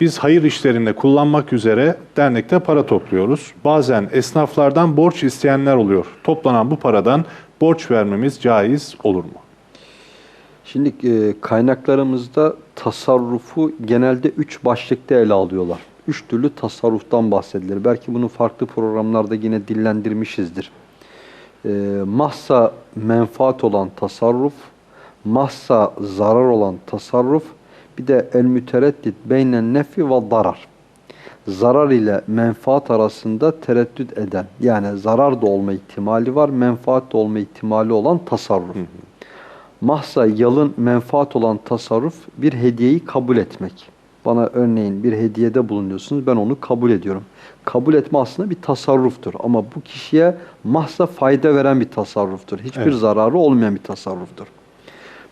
Biz hayır işlerinde kullanmak üzere dernekte para topluyoruz. Bazen esnaflardan borç isteyenler oluyor. Toplanan bu paradan borç vermemiz caiz olur mu? Şimdi e, kaynaklarımızda tasarrufu genelde üç başlıkta ele alıyorlar. Üç türlü tasarruftan bahsedilir. Belki bunu farklı programlarda yine dillendirmişizdir. E, mahsa menfaat olan tasarruf, mahsa zarar olan tasarruf, bir de el mütereddit beynen nefi ve darar. Zarar ile menfaat arasında tereddüt eden, yani zarar da olma ihtimali var, menfaat da olma ihtimali olan tasarruf. Mahsa yalın menfaat olan tasarruf bir hediyeyi kabul etmek. Bana örneğin bir hediyede bulunuyorsunuz ben onu kabul ediyorum. Kabul etme aslında bir tasarruftur ama bu kişiye mahsa fayda veren bir tasarruftur. Hiçbir Evet. zararı olmayan bir tasarruftur.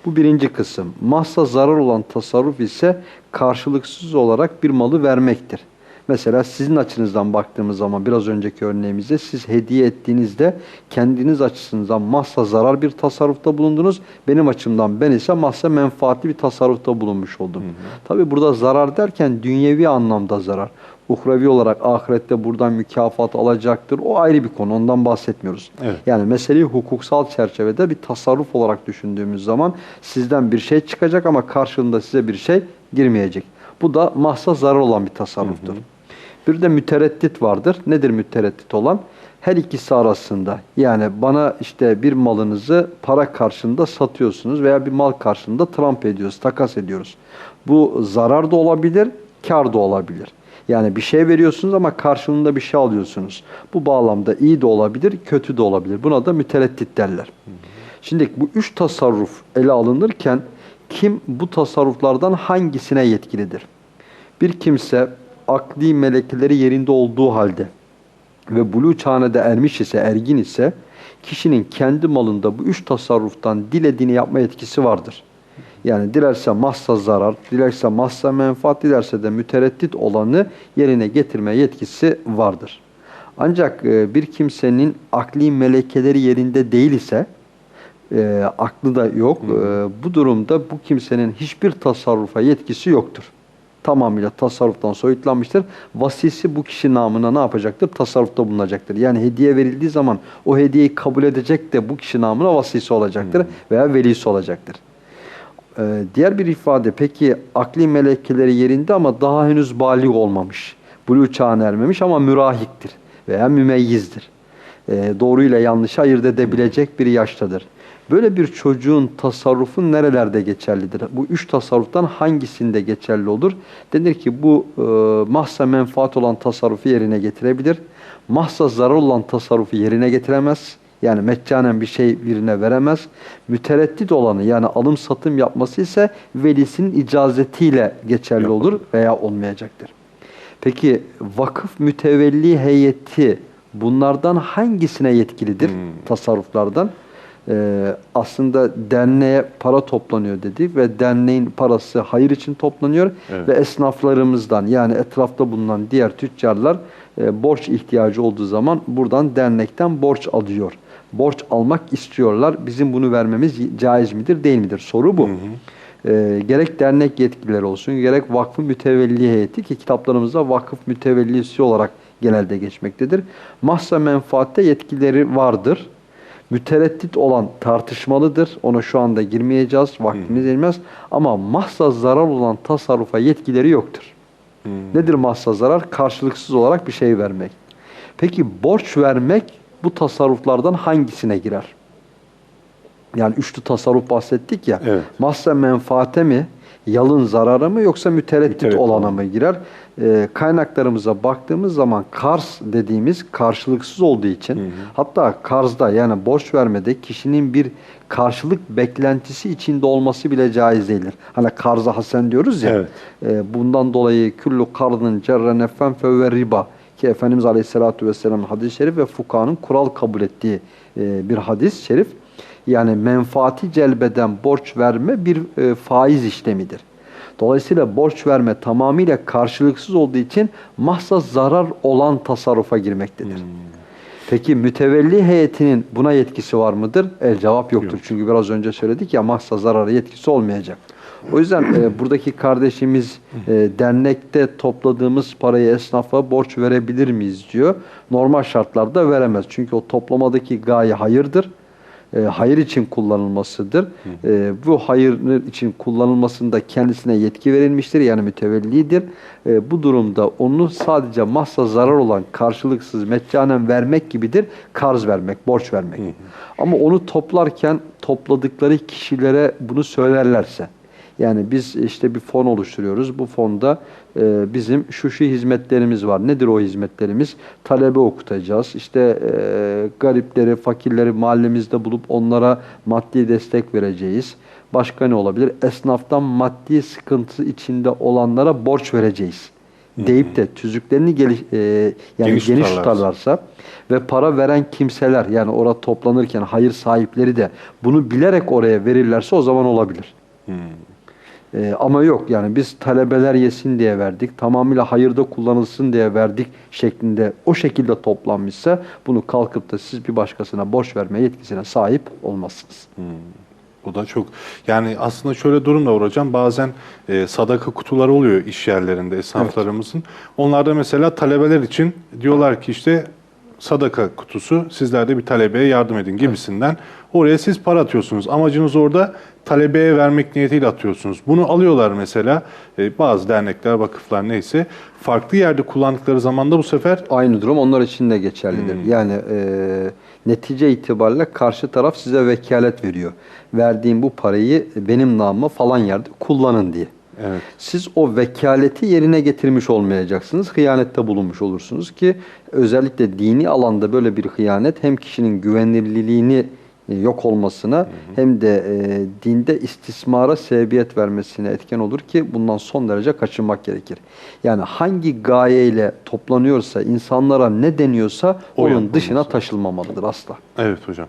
Bu birinci kısım. Mahsa zarar olan tasarruf ise karşılıksız olarak bir malı vermektir. Mesela sizin açınızdan baktığımız zaman biraz önceki örneğimizde siz hediye ettiğinizde kendiniz açısından mahsa zarar bir tasarrufta bulundunuz. Benim açımdan ben ise mahsa menfaatli bir tasarrufta bulunmuş oldum. Tabi burada zarar derken dünyevi anlamda zarar. Uhrevi olarak ahirette buradan mükafat alacaktır. O ayrı bir konu. Ondan bahsetmiyoruz. Evet. Yani meseleyi hukuksal çerçevede bir tasarruf olarak düşündüğümüz zaman sizden bir şey çıkacak ama karşılığında size bir şey girmeyecek. Bu da mahsa zarar olan bir tasarruftur. Bir de mütereddit vardır. Nedir mütereddit olan? Her ikisi arasında yani bana işte bir malınızı para karşılığında satıyorsunuz veya bir mal karşılığında tramp ediyoruz, takas ediyoruz. Bu zarar da olabilir, kar da olabilir. Yani bir şey veriyorsunuz ama karşılığında bir şey alıyorsunuz. Bu bağlamda iyi de olabilir, kötü de olabilir. Buna da mütereddit derler. Şimdi bu üç tasarruf ele alınırken kim bu tasarruflardan hangisine yetkilidir? Bir kimse akli melekeleri yerinde olduğu halde ve buluğ çağına ermiş ise, ergin ise kişinin kendi malında bu üç tasarruftan dilediğini yapma yetkisi vardır. Yani dilerse mahsa zarar, dilerse mahsa menfaat, dilerse de mütereddit olanı yerine getirme yetkisi vardır. Ancak e, bir kimsenin akli melekeleri yerinde değil ise, e, aklı da yok, e, bu durumda bu kimsenin hiçbir tasarrufa yetkisi yoktur. Tamamıyla tasarruftan soyutlanmıştır. Vasisi bu kişi namına ne yapacaktır? Tasarrufta bulunacaktır. Yani hediye verildiği zaman o hediyeyi kabul edecek de bu kişi namına vasisi olacaktır veya velisi olacaktır. Ee, diğer bir ifade peki akli melekeleri yerinde ama daha henüz balik olmamış. Buluğ çağına ermemiş ama mürahiktir veya mümeyyizdir. Ee, doğruyla yanlışı ayırt edebilecek bir yaştadır. Böyle bir çocuğun tasarrufu nerelerde geçerlidir? Bu üç tasarruftan hangisinde geçerli olur? Denir ki bu e, mahsa menfaat olan tasarrufu yerine getirebilir. Mahsa zarar olan tasarrufu yerine getiremez. Yani meccanen bir şey birine veremez. Mütereddit olanı yani alım satım yapması ise velisinin icazetiyle geçerli olur veya olmayacaktır. Peki vakıf mütevelli heyeti bunlardan hangisine yetkilidir tasarruflardan? Ee, aslında derneğe para toplanıyor dedik ve derneğin parası hayır için toplanıyor Evet. ve esnaflarımızdan yani etrafta bulunan diğer tüccarlar e, borç ihtiyacı olduğu zaman buradan dernekten borç alıyor. Borç almak istiyorlar. Bizim bunu vermemiz caiz midir değil midir? Soru bu. E, gerek dernek yetkilileri olsun gerek vakfın mütevelli heyeti ki kitaplarımızda vakıf mütevellisi olarak genelde geçmektedir. Mahsa menfaatte yetkileri vardır. Mütereddit olan tartışmalıdır. Ona şu anda girmeyeceğiz. Vaktimiz elmez. Ama mahsa zarar olan tasarrufa yetkileri yoktur. Nedir mahsa zarar? Karşılıksız olarak bir şey vermek. Peki borç vermek bu tasarruflardan hangisine girer? Yani üçlü tasarruf bahsettik ya. Evet. Mahsa menfaate mi, yalın zarara mı yoksa mütereddit Mütereddit olana olan. mı girer? Ee, kaynaklarımıza baktığımız zaman karz dediğimiz karşılıksız olduğu için hatta karzda yani borç vermede kişinin bir karşılık beklentisi içinde olması bile caiz değildir. Hani karza hasen diyoruz ya. Evet. e, bundan dolayı küllü kardın cerre nefen fevve riba ki Efendimiz Aleyhisselatü Vesselam hadis-i şerif ve fukahanın kural kabul ettiği e, bir hadis-i şerif. Yani menfaati celbeden borç verme bir e, faiz işlemidir. Dolayısıyla borç verme tamamıyla karşılıksız olduğu için mahsa zarar olan tasarrufa girmektedir. Peki mütevelli heyetinin buna yetkisi var mıdır? El cevap yoktur. Yok. Çünkü biraz önce söyledik ya mahsa zarara yetkisi olmayacak. O yüzden e, buradaki kardeşimiz e, dernekte topladığımız parayı esnafa borç verebilir miyiz diyor. Normal şartlarda veremez. Çünkü o toplamadaki gaye hayırdır. E, hayır için kullanılmasıdır. E, bu hayır için kullanılmasında kendisine yetki verilmiştir. Yani mütevellidir. E, bu durumda onu sadece mahsa zarar olan karşılıksız meccanen vermek gibidir. Karz vermek, borç vermek. Ama onu toplarken topladıkları kişilere bunu söylerlerse yani biz işte bir fon oluşturuyoruz. Bu fonda e, bizim şu şu hizmetlerimiz var. Nedir o hizmetlerimiz? Talebe okutacağız. İşte e, garipleri, fakirleri mahallemizde bulup onlara maddi destek vereceğiz. Başka ne olabilir? Esnaftan maddi sıkıntı içinde olanlara borç vereceğiz. Deyip de tüzüklerini geliş, e, yani Geniş geniş, tutarlarsa. tutarlarsa ve para veren kimseler yani orada toplanırken hayır sahipleri de bunu bilerek oraya verirlerse o zaman olabilir. Ee, ama yok yani biz talebeler yesin diye verdik, tamamıyla hayırda kullanılsın diye verdik şeklinde o şekilde toplanmışsa bunu kalkıp da siz bir başkasına borç verme yetkisine sahip olmazsınız. Bu da çok yani aslında şöyle durum da var hocam bazen e, sadaka kutuları oluyor iş yerlerinde esnaflarımızın. Onlarda mesela talebeler için diyorlar ki işte sadaka kutusu sizler de bir talebeye yardım edin gibisinden. Oraya siz para atıyorsunuz. Amacınız orada talebeye vermek niyetiyle atıyorsunuz. Bunu alıyorlar mesela e, bazı dernekler, vakıflar neyse. Farklı yerde kullandıkları zaman da bu sefer Aynı durum onlar için de geçerlidir. Hmm. Yani e, netice itibariyle karşı taraf size vekalet veriyor. Verdiğim bu parayı benim namıma falan yerde kullanın diye. Evet. Siz o vekaleti yerine getirmiş olmayacaksınız. Hıyanette bulunmuş olursunuz ki özellikle dini alanda böyle bir hıyanet hem kişinin güvenilirliğini e, yok olmasına hem de e, dinde istismara sebebiyet vermesine etken olur ki bundan son derece kaçınmak gerekir. Yani hangi gayeyle toplanıyorsa, insanlara ne deniyorsa O onun yapılması dışına taşılmamalıdır asla. Evet hocam.